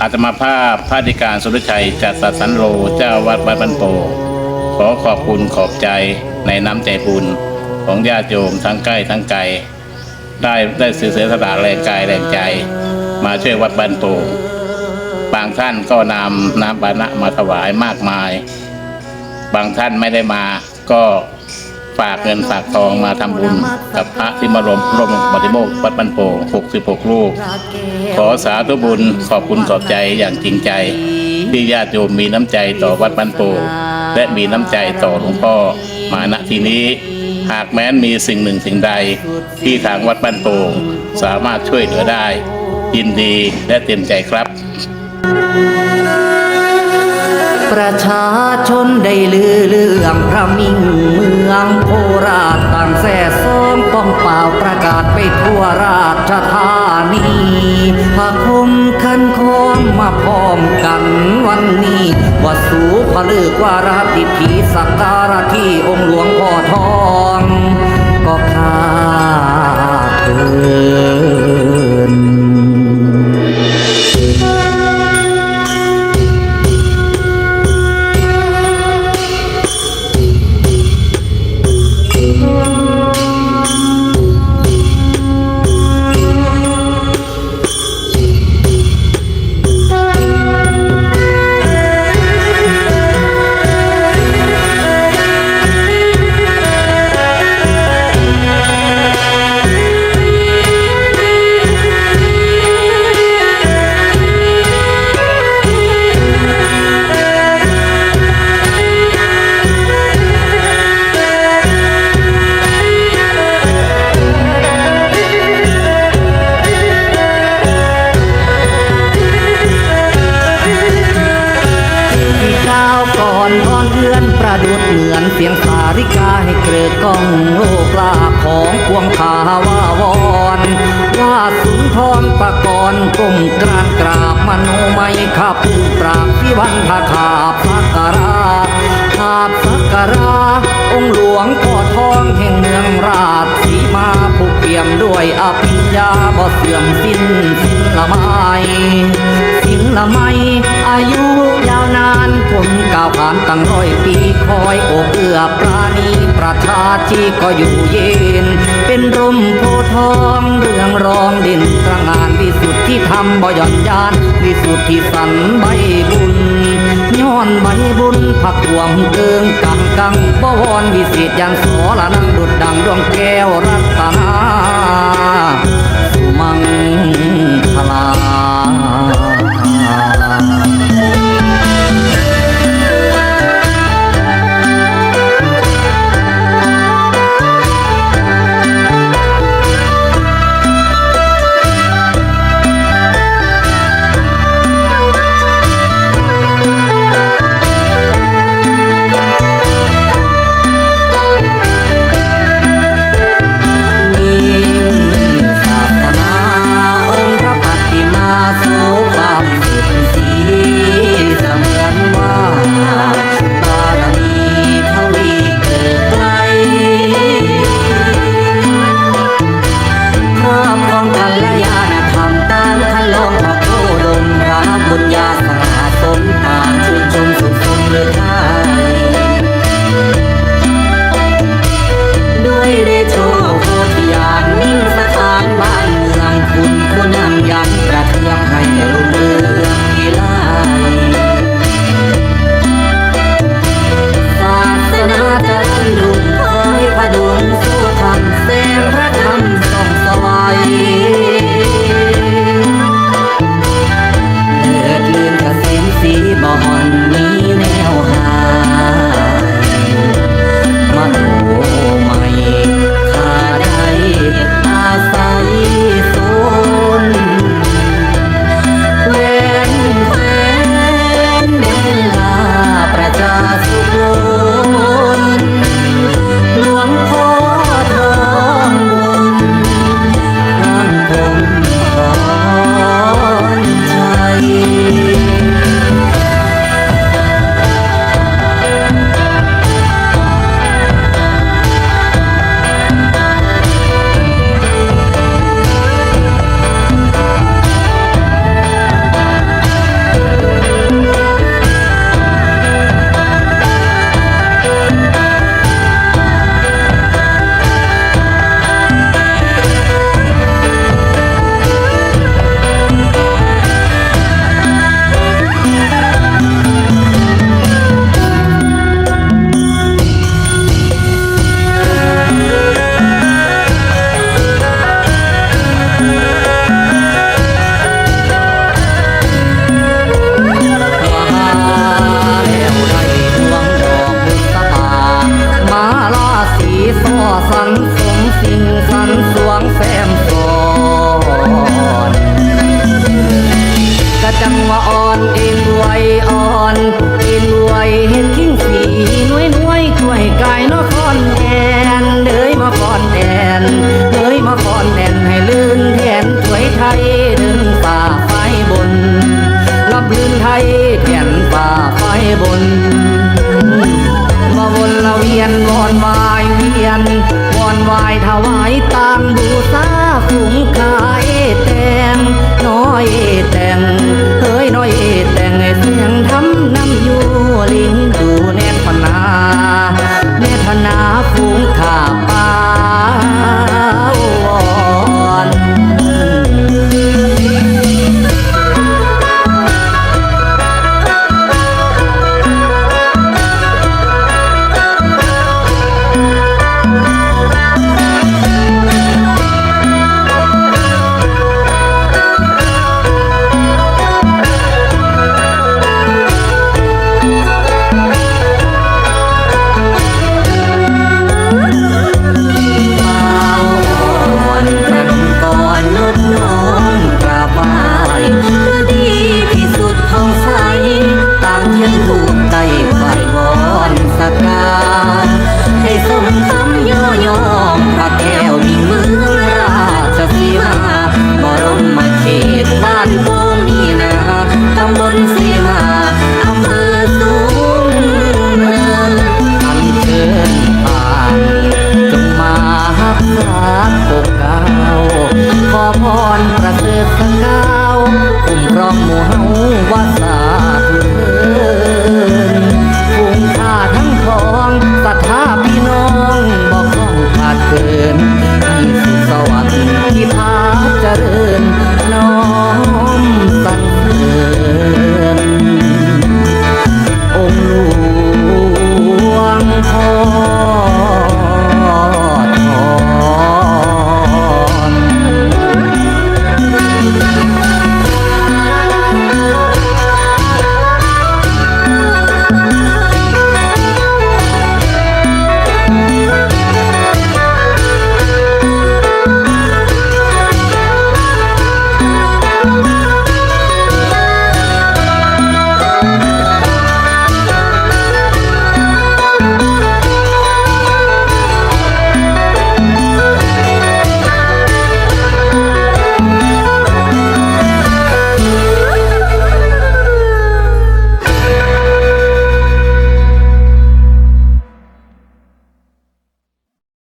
อาตมาภาพพระธิการสุรชัยจัดสสันโลเจ้าวัดวัดบันโป ขอขอบคุณขอบใจในน้ำใจบุญของญาติโยมทั้งใกล้ทั้งไกลได้ได้เสียสละแรงกายแรงใจ มาช่วยวัดบ้านโปบางท่านก็นำน้ำปานะมาถวายมากมาย บางท่านไม่ได้มาก็ ฝากเงินฝากทองมาทำบุญกับพระที่มารวมร่วมปฏิโมกข์วัดบ้านโป66รูปขอสาธุบุญขอบคุณขอบใจอย่างจริงใจ ที่ญาติโยมมีน้ำใจต่อวัดบ้านโปและมีน้ำใจต่อหลวงพ่อมาณที่นี้หากแม้นมีสิ่งหนึ่งสิ่งใด ที่ทางวัดบ้านโป่งสามารถช่วยเหลือได้ ยินดีและเต็มใจครับ ประชาชนได้ลือเรื่องพระมิ่งเมืองโคราชต่างแส่ซ้อมป้องเปล่าประกาศไปทั่วราชธานีพาคมคันคองมาพร้อมกันวันนี้ว่าสูพะลึกว่าราติถีสักการะที่องค์หลวงพ่อทอง ก็ข้าเกินาวาวอนว่าสุนทรประกรณ์ก้มกรานกราบมโนไม่ขับปราบพิวันทาขาบสักการาขาบสักการา องค์หลวงพ่อทองแห่งเมืองราชสีมาผู้เปี่ยมด้วยอภิญญาบ่เสื่อมสิ้นสิ้นละไมสิ่งละไม่อายุยาวนานคนก้าวผ่านตั้งร้อยปีคอยโอบเอื้อปราณีประชาชีก็อยู่เย็น เป็นร่มโพธิ์ทองเรื่องรองดินตระหงานวิสุทธิธรรมบ่ย่อนยานวิสุทธิสันใบบุญย้อนใบบุญผักหวมเกิงกังกังบ่วอนวิเศษยันสอละนังดุดดังดวงแก้วรัตนาสุมังคล วอนวายถวายตามบูชา